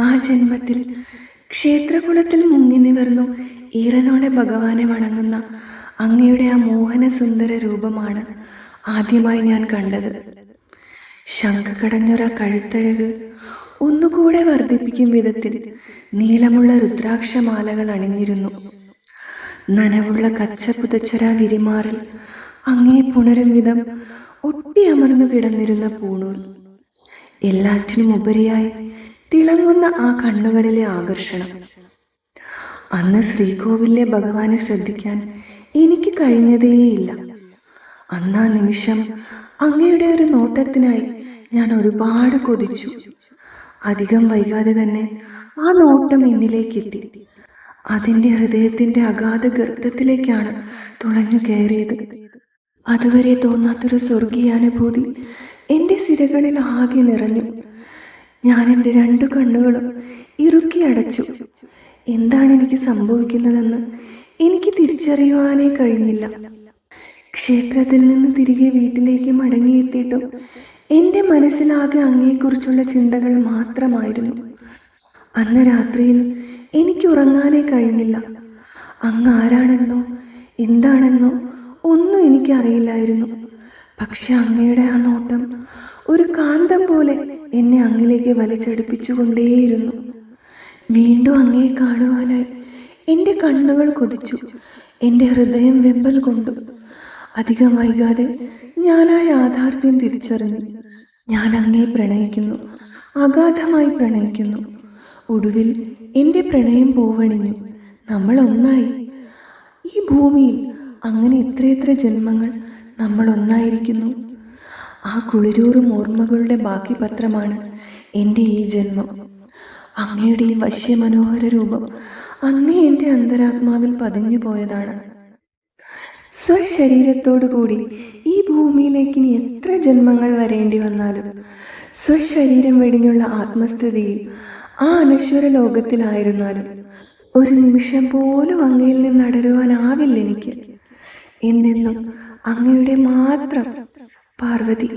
ആ ജന്മത്തിൽ ക്ഷേത്രകുളത്തിൽ മുങ്ങി നിവർന്നു ഈറനോടെ ഭഗവാനെ വണങ്ങുന്ന അങ്ങയുടെ ആ മോഹന സുന്ദര രൂപമാണ് ആദ്യമായി ഞാൻ കണ്ടത്. ശംഖകടഞ്ഞൊര കഴുത്തഴക് ഒന്നുകൂടെ വർദ്ധിപ്പിക്കും വിധത്തിൽ നീളമുള്ള രുദ്രാക്ഷമാലകൾ അണിഞ്ഞിരുന്നു. നനവുള്ള കച്ച പുതച്ചൊരാ വിരിമാറിൽ അങ്ങേ പുണരും വിധം ഒട്ടിയമർന്നു കിടന്നിരുന്ന പൂണൂൽ. എല്ലാറ്റിനും ഉപരിയായി തിളങ്ങുന്ന ആ കണ്ണുകളിലെ ആകർഷണം. അന്ന് ശ്രീകോവിലെ ഭഗവാനെ ശ്രദ്ധിക്കാൻ എനിക്ക് കഴിഞ്ഞതേയില്ല. അന്നാ നിമിഷം അങ്ങയുടെ ഒരു നോട്ടത്തിനായി ഞാൻ ഒരുപാട് കൊതിച്ചു. അധികം വൈകാതെ തന്നെ ആ നോട്ടം എന്നിലേക്ക് എത്തി അതിന്റെ ഹൃദയത്തിന്റെ അഗാധ ഗർഭത്തിലേക്കാണ് തുളഞ്ഞു കയറിയത്. അതുവരെ തോന്നാത്തൊരു സ്വർഗീയാനുഭൂതി എന്റെ സിരകളിൽ ആകെ നിറഞ്ഞു. ഞാൻ എന്റെ രണ്ടു കണ്ണുകളും ഇറുക്കി അടച്ചു. എന്താണ് എനിക്ക് സംഭവിക്കുന്നതെന്ന് എനിക്ക് തിരിച്ചറിയുവാനേ കഴിഞ്ഞില്ല. ക്ഷേത്രത്തിൽ നിന്ന് തിരികെ വീട്ടിലേക്ക് മടങ്ങിയെത്തിയിട്ടും എന്റെ മനസ്സിലാകെ അങ്ങയെക്കുറിച്ചുള്ള ചിന്തകൾ മാത്രമായിരുന്നു. അന്ന് രാത്രിയിൽ എനിക്ക് ഉറങ്ങാനേ കഴിഞ്ഞില്ല. അങ്ങ് ആരാണെന്നോ എന്താണെന്നോ ഒന്നും എനിക്കറിയില്ലായിരുന്നു. പക്ഷെ അങ്ങയുടെ ആ നോട്ടം ഒരു കാന്തം പോലെ എന്നെ അങ്ങിലേക്ക് വലിച്ചടുപ്പിച്ചുകൊണ്ടേയിരുന്നു. വീണ്ടും അങ്ങേ കാണുവാനായി എന്റെ കണ്ണുകൾ കൊതിച്ചു. എന്റെ ഹൃദയം വെമ്പൽ കൊണ്ടു. അധികം വൈകാതെ ആ യാഥാർത്ഥ്യം തിരിച്ചറിഞ്ഞു. ഞാൻ അങ്ങേ പ്രണയിക്കുന്നു. അഗാധമായി പ്രണയിക്കുന്നു. ഒടുവിൽ എന്റെ പ്രണയം പൂവണിഞ്ഞു. നമ്മൾ ഒന്നായി. ഈ ഭൂമിയിൽ അങ്ങനെ ഇത്രയെത്ര ജന്മങ്ങൾ നമ്മൾ ഒന്നായിരിക്കുന്നു. ആ കുളിരൂറും ഓർമ്മകളുടെ ബാക്കി പത്രമാണ് എന്റെ ഈ ജന്മം. അങ്ങയുടെ ഈ വശ്യമനോഹര രൂപം അങ്ങേ എന്റെ അന്തരാത്മാവിൽ പതിഞ്ഞു പോയതാണ്. സ്വശരീരത്തോടു കൂടി ഈ ഭൂമിയിലേക്ക് ഇനി എത്ര ജന്മങ്ങൾ വരേണ്ടി വന്നാലും സ്വശരീരം വെടിഞ്ഞുള്ള ആത്മസ്ഥിതിയിൽ ആ അനശ്വര ലോകത്തിലായിരുന്നാലും ഒരു നിമിഷം പോലും അങ്ങയിൽ നിന്ന് അടരുവാനാവില്ല എനിക്ക്. എന്നെന്നും അങ്ങയുടെ മാത്രം पार्वती।